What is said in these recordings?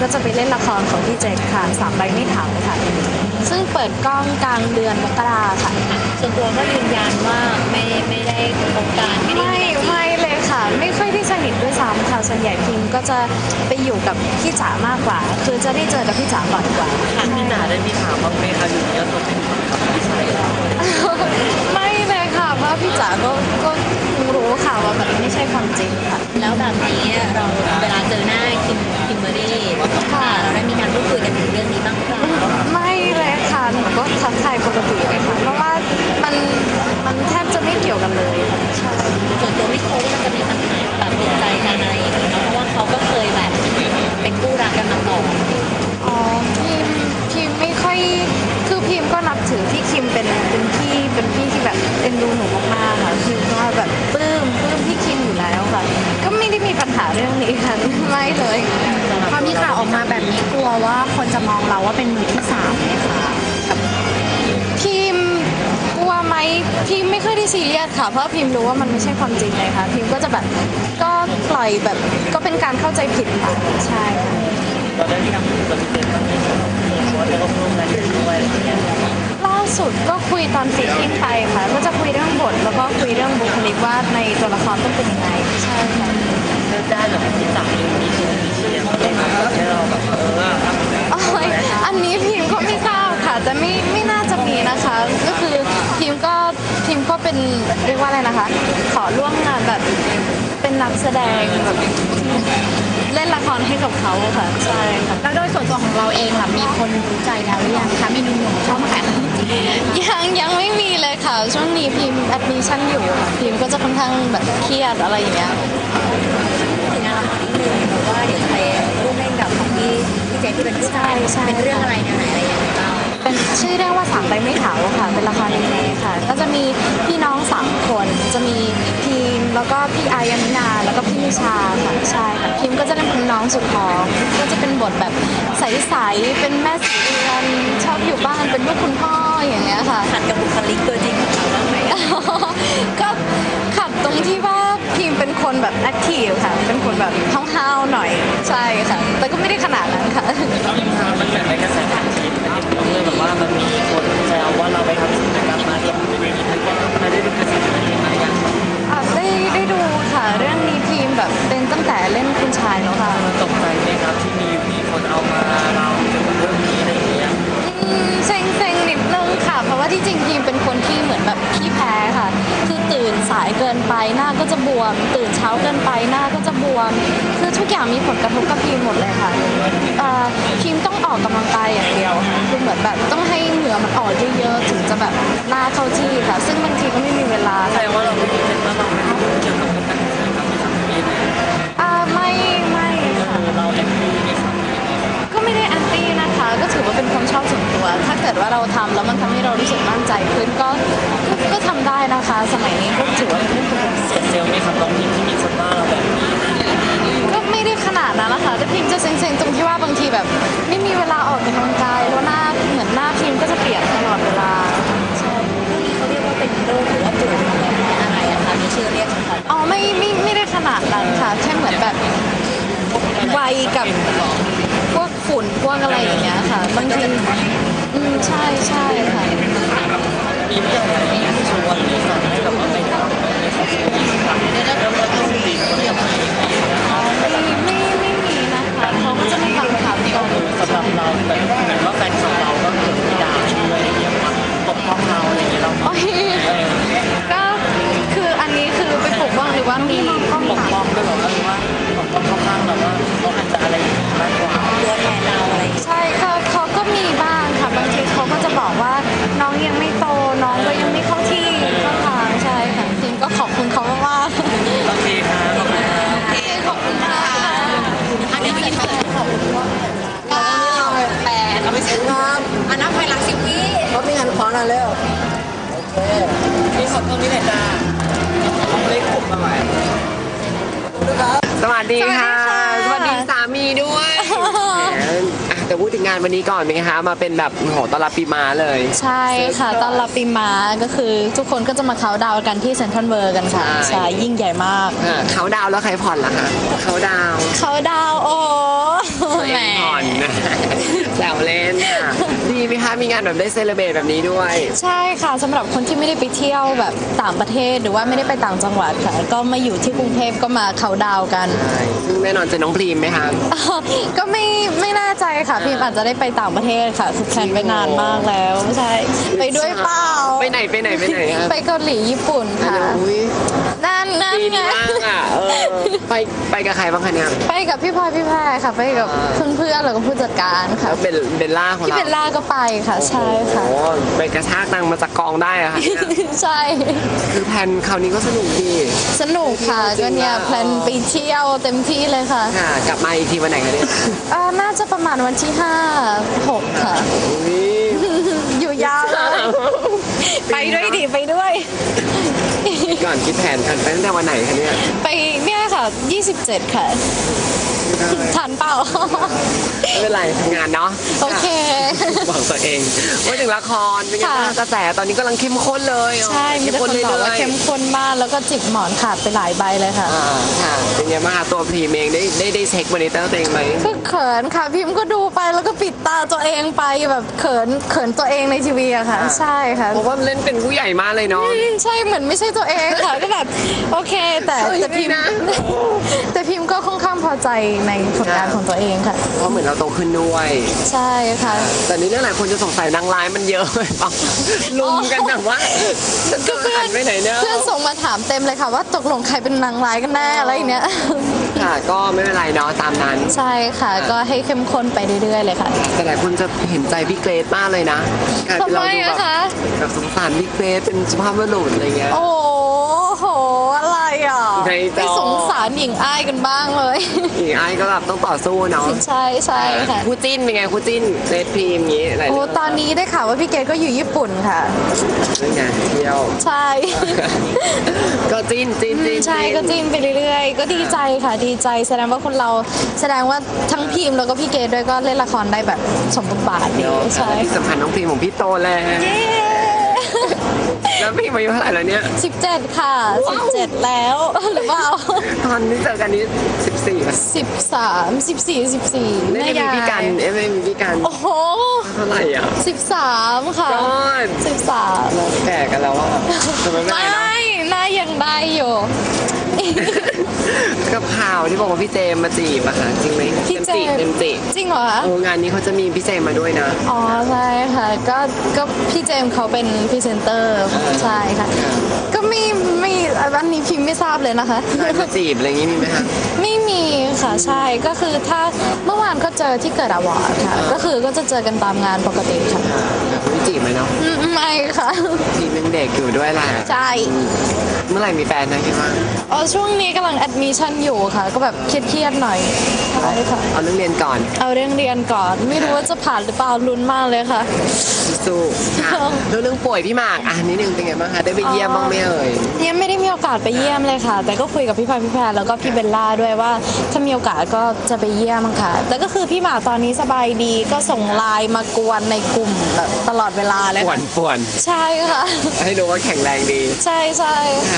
ก็จะไปเล่นละครของพี่เจคค่ะสามใบไม่ถามค่ะ ซึ่งเปิดกล้องกลางเดือนมกราค่ะ ส่วนตัวก็ยืนยันว่าไม่ไม่ได้คบกันไม่ได้ไม่มีการจีบไม่เลยค่ะ ไม่ค่อยได้สนิทด้วยซ้ำค่ะส่วนใหญ่พิมก็จะไปอยู่กับพี่จ๋ามากกว่า คือจะได้เจอกับพี่จ๋าบ่อยกว่าพี่จ๋าได้มีถามบ้างไหม เลยพอมีข่าวออกมาแบบนี้กลัวว่าคนจะมองเราว่าเป็นมือที่สามไหมคะกับพิมกลัวไหมพิมไม่ค่อยได้ซีเรียสค่ะเพราะพิมรู้ว่ามันไม่ใช่ความจริงเลยค่ะพิมก็จะแบบก็ปล่อยแบบก็เป็นการเข้าใจผิดค่ะใช่ค่ะเราได้มีการคุยกับพี่เจนบ้างไหมคะว่าจะร่วมงานกันด้วยอะไรอย่างเงี้ยล่าสุดก็คุยตอนฟิตติ้งไปค่ะก็จะคุยเรื่องบทแล้วก็คุยเรื่องบุคลิกว่าในตัวละครต้องเป็นยังไงใช่ค่ะเลือก ได้แบบพี่จ๋าเองมีชมมีเชียร์อะไรแบบให้เราแบบเออโอ้ยอันนี้พิมก็ไม่ทราบค่ะ แต่ไม่ไม่น่าจะมีนะคะ ก็คือพิมก็พิมก็เป็นเรียกว่าอะไรนะคะ ขอร่วมงานแบบเป็นนักแสดงแบบเล่นละครให้กับเขาค่ะใช่ค่ะแล้วโดยส่วนตัวของเราเองล่ะมีคนรู้ใจแล้วหรือยังคะมีหนุ่มๆเข้ามาขายขนมจีบยังยังไม่มีเลยค่ะช่วงนี้พิมแอดมิชั่นอยู่ค่ะพิมก็จะค่อนข้างแบบเครียดอะไรอย่างเงี้ย เจนที่เป็นผู้ชายใช่ใช่ เป็นเรื่องอะไรแนวไหนอะไรยังไงบ้างเป็นชื่อเรื่องว่าสามใบไม่เถาค่ะ เป็นละครดีเมค่ะ ก็จะมีพี่น้องสามคน จะมีพิมแล้วก็พี่อายามินา แล้วก็พี่นิชาค่ะใช่ค่ะพิมก็จะเล่นเป็นน้องสุดท้อง ก็จะเป็นบทแบบใสๆ เป็นแม่สีเรือนชอบอยู่บ้าน เป็นลูกคุณพ่ออย่างเงี้ยค่ะ ขัดกับบุคลิกตัวจริงของเราบ้างไหมก็ขัดตรงที่ว่าพิมเป็นคนแบบแอคทีฟค่ะเป็นคน แบบห้าวๆหน่อยใช่ค่ะ แต่ก็ไม่ได้ขนาดนั้นค่ะมันเหมือนในกระแสทางทีมเลยแบบว่ามันมีคนแซวว่าเราไปทำกิจกรรมมาที่มีมันได้ดูกระแสทางทีมมาอย่างอะได้ได้ดูค่ะ เรื่องนี้พิมแบบเป็นตั้งแต่เล่นคุณชายแล้วค่ะมันตกใจไหมครับที่มีมีคนเอามา ว่าที่จริงพิมเป็นคนที่เหมือนแบบขี้แพ้ค่ะ คือตื่นสายเกินไปหน้าก็จะบวม ตื่นเช้าเกินไปหน้าก็จะบวม คือทุกอย่างมีผลกระทบกับพิมหมดเลยค่ะพิมต้องออกกำลังกายอย่างเดียวคือเหมือนแบบต้องให้เหงื่อมันออกเยอะๆถึงจะแบบหน้าเข้าที่ค่ะ ซึ่งบางทีก็ไม่มีเวลาค่ะ กิดว่าเราทำแล้วมันทำให้เรารู้สึกมั่นใจขึ้นก็ก็ก็ทำได้นะคะ สมัยนี้ก็ถือว่าเป็นเรื่องปกติเสียเซลล์ไหมครับน้องพิมที่มีคนว่าเราแบบก็ไม่ได้ขนาดนั้นนะคะแต่พิมจะเซ็งๆตรงที่ว่าบางทีแบบ ไม่มีเวลาออกกำลังกายแล้วหน้าเหมือนหน้าพิมก็จะเปลี่ยนตลอดเวลาใช่นี่เขาเรียกว่าเป็นโรคหรือว่าป่วยอะไรอะคะมีชื่อเรียกชัดอ๋อไม่ไม่ไม่ได้ขนาดนั้นค่ะแค่เหมือนแบบวัยกับพวกฝุ่นพวกอะไรอย่างเงี้ยค่ะบางที อืมใช่ใช่ค่ะ มีเพื่อนอะไรที่ชวนหรือสั่งให้แบบว่าไปทำอะไรสักอย่าง มีงานขวางนานแล้วโอเคพี่ขอโทษนี่หน่อยจ้าเอาเลขหกมาใหม่นะครับสวัสดีค่ะสวัสดีค่ะ สวัสดีสามีด้วยแหมอะแต่พูดถึงงานวันนี้ก่อนเป็นไงคะมาเป็นแบบโอ้โหต้อนรับปีมาเลย ใช่ค่ะตอนรับปีมาก็คือทุกคนก็จะมาเขาน์ดาวน์กันที่เซ็นทรัลเวิร์กันค่ะใช่ใช่ยิ่งใหญ่มากอ่าเขาดาวน์แล้วใครผ่อนล่ะคะเขาดาวน์เขาน์ดาวน์โอ้ตัวเอแหมงผ่อนนะแซวเล่นค่ะดี ไหมคะ มีงานแบบได้เซเลบรตแบบนี้ด้วย ใช่ค่ะสำหรับคนที่ไม่ได้ไปเที่ยวแบบต่างประเทศหรือว่าไม่ได้ไปต่างจังหวัดค่ะ ก็มาอยู่ที่กรุงเทพก็มาเขาน์ดาวน์กันใช่ซึ่งแน่นอนเจะน้องพรีมไหมคะ ก็ไม่ไม่แน่ใจค่ะพี่อาจจะได้ไปต่างประเทศค่ะคือแพลนไปนานมากแล้วใช่ไปด้วยเปล่าไปไหนไปไหนไปไหนคะไปเกาหลีญี่ปุ่นอันค่ะ ไปไปกับใครบ้างคะเนี่ย ไปกับพี่พลอยพี่แพรค่ะ ไปกับเพื่อนๆแล้วก็ผู้จัดการค่ะแล้วเบลเบลล่าของพี่เราเบลล่าก็ไปค่ะ ใช่ค่ะ โอ้โหไปกระชากตังค์มาจากกองได้อะค่ะเนี่ยใช่ คือแพลนคราวนี้ก็สนุกดีสนุกค่ะจริงๆก็เนี่ยแล้วแพลนไปเที่ยวเต็มที่เลยค่ะค่ะ กลับมาอีกทีวันไหนคะเนี่ยเอ่อน่าจะประมาณวันที่5 6ค่ะ อุ๊ยอยู่ยาวเลย ไปด้วยดิไปด้วย ก่อนคิดแผนกันไปตั้งแต่วันไหนคะเนี่ย ไปเนี่ยค่ะ 27 ค่ะ ทันเปล่า ไม่เป็นไรทำงานเนาะโอเคบอกตัวเองว่าถึงละครเป็นไงบ้างค่ะ กระแสตอนนี้กำลังเข้มข้นเลยใช่มีแต่คนบอกว่าเข้มข้นมากแล้วก็จิบหมอนขาดไปหลายใบเลยค่ะ อ่าค่ะเป็นไงบ้างคะตัวพรีมเองได้ได้ได้เช็คมอนิเตอร์ตัวเองไหม ก็เขินค่ะ พิมพ์ก็ดูไปแล้วก็ปิดตาตัวเองไปแบบเขินเขินตัวเองในทีวีอะค่ะใช่ค่ะ เพราะว่าเล่นเป็นผู้ใหญ่มากเลยเนาะอืมใช่เหมือนไม่ใช่ตัวเองค่ะก็แบบโอเค แต่เฮ้ยแต่พิมพ์ไม่นะ แต่พิมพ์ก็ค่อนข้างพอใจในผลงานของตัวเองค่ะ เพราะเหมือนเราโตขึ้นด้วย ใช่ค่ะ แต่ในเรื่องหลายคนจะสงสัยนางร้ายมันเยอะไปเปล่าลุมกันแบบว่าจะหันไปไหนเนี่ยเพื่อนส่งมาถามเต็มเลยค่ะว่าตกลงใครเป็นนางร้ายกันแน่อะไรอย่างเนี้ยค่ะก็ไม่เป็นไรเนาะตามนั้น ใช่ค่ะ ก็ให้เข้มข้นไปเรื่อยๆเลยค่ะ แต่หลายคนจะเห็นใจพี่เกรซมากเลยนะการทำที่ไมเราดูอะแบบคะแบบสงสารพี่เกรซเป็นสุภาพบุรุษอะไรเงี้ย โอ้โหอะไรอะในจอไม่สงสาร หญิงอ้ายกันบ้างเลยอีกไอ้ก็แบบต้องต่อสู้เนาะใช่ใช่ค่ะคู่จิ้นเป็นไงคู่จิ้นเกรซพรีมอย่างงี้อะไรโอ้ตอนนี้ได้ข่าวว่าพี่เกดก็อยู่ญี่ปุ่นค่ะ เรื่องไงเที่ยว ใช่ ก็จิ้นจิ้นจิ้นใช่ก็จิ้นไปเรื่อยๆ ก็ดีใจค่ะดีใจ แสดงว่าคนเราแสดงว่าทั้งพิมพ์แล้วก็พี่เกดด้วยก็เล่นละครได้แบบสมบทบาทดีเนาะใช่ ที่สำคัญน้องพรีมของพี่โตแล้ว แล้วพี่มาอายุเท่าไหร่แล้วเนี่ยสิบเจ็ดค่ะสิบเจ็ดแล้ว หรือเปล่า ตอนที่เจอกันนี้สิบสี่ป่ะสิบสามสิบสี่สิบสี่ไม่ได้มีพี่กันเอ้ยไม่มีพี่กันโอ้โห เท่าไหร่อะสิบสามค่ะก้อนสิบสามเราแก่กันแล้วอะทำไมไม่ไม่ได้เนาะหน้ายังได้อยู่ กับข่าวที่บอกว่าพี่เจมมาจีบอะค่ะจริงไหมพี่เจมเต็มจีจริงเหรอคะ เอองานนี้เขาจะมีพี่เจมมาด้วยนะ อ๋อใช่ค่ะก็ก็พี่เจมส์เขาเป็นพรีเซนเตอร์อ่าใช่ค่ะ ก็ไม่ไม่อันนี้พิมพ์ไม่ทราบเลยนะคะใครมาจีบอะไรอย่างงี้มีไหมคะ ไม่มีค่ะใช่ก็คือถ้าเมื่อวานก็เจอที่เกิดอวอร์ดค่ะ ก็คือก็จะเจอกันตามงานปกติค่ะแต่คนที่จีบไหมเนาะอืมไม่ค่ะทีมยังเด็กอยู่ด้วยแหละใช่ เมื่อไหร่มีแฟนนะคิดว่าอ๋อช่วงนี้กำลังแอดมิชชั่นอยู่ค่ะ ก็แบบเครียดๆหน่อยใช่ค่ะเอาเรื่องเรียนก่อน เอาเรื่องเรียนก่อน ไม่รู้ว่าจะผ่านหรือเปล่าลุ้นมากเลยค่ะสู้ๆค่ะแล้วเรื่องป่วยพี่หมากอะนิดนึงเป็นไงบ้างคะได้ไปเยี่ยมบ้างไหมเอ่ยยังไม่ได้มีโอกาสไปเยี่ยมเลยค่ะ แต่ก็คุยกับพี่พายพี่แพรแล้วก็พี่เบลล่าด้วยว่าถ้ามีโอกาสก็จะไปเยี่ยมค่ะ แต่ก็คือพี่หมากตอนนี้สบายดีก็ส่งไลน์มากวนในกลุ่มแบบตลอดเวลาเลยป่วค่ะนป่วนใช่ค่ะ ให้รู้ว่าแข็งแรงดี ใช่ใช่ค่ะ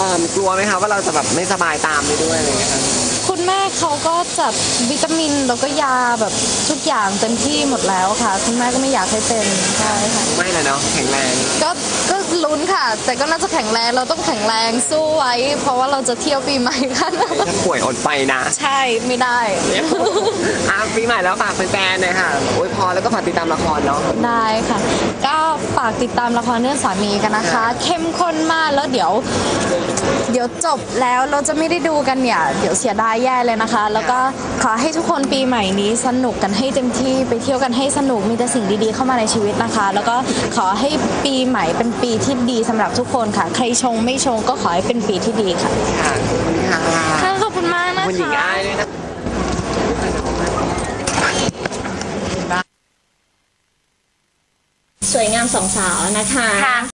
อ่ากลัวไหมคะว่าเราจะแบบไม่สบายตามไปด้วยอะไรอย่างเงี้ยคะคุณ แม่เขาก็จัดวิตามินแล้วก็ยาแบบทุกอย่างเต็มที่หมดแล้วค่ะ คุณแม่ก็ไม่อยากให้เป็นใช่ค่ะไม่เลยเนาะแข็งแรงก็ก็ลุ้นค่ะ แต่ก็น่าจะแข็งแรงเราต้องแข็งแรงสู้ไว้ เพราะว่าเราจะเที่ยวปีใหม่กันถ้าป่วยอดไปนะ ใช่ไม่ได้อะปีใหม่แล้วฝากแฟนๆหน่อยค่ะโอ้ยพอแล้วก็ฝากติดตามละครเนาะได้ค่ะก็ฝากติดตามละครเรื่องสามีกันนะคะ เข้มข้นมากแล้วเดี๋ยว เดี๋ยวจบแล้วเราจะไม่ได้ดูกันเนี่ย เดี๋ยวเสียดายแย่เลยนะคะ แล้วก็ขอให้ทุกคนปีใหม่นี้สนุกกันให้เต็มที่ไปเที่ยวกันให้สนุกมีแต่สิ่งดีๆเข้ามาในชีวิตนะคะ แล้วก็ขอให้ปีใหม่เป็นปีที่ดีสำหรับทุกคนค่ะ ใครชงไม่ชงก็ขอให้เป็นปีที่ดีค่ะค่ะขอบคุณค่ะค่ะขอบคุณมากนะคะคุณหญิงอ้ายด้วยนะสวยงามสองสาวนะคะ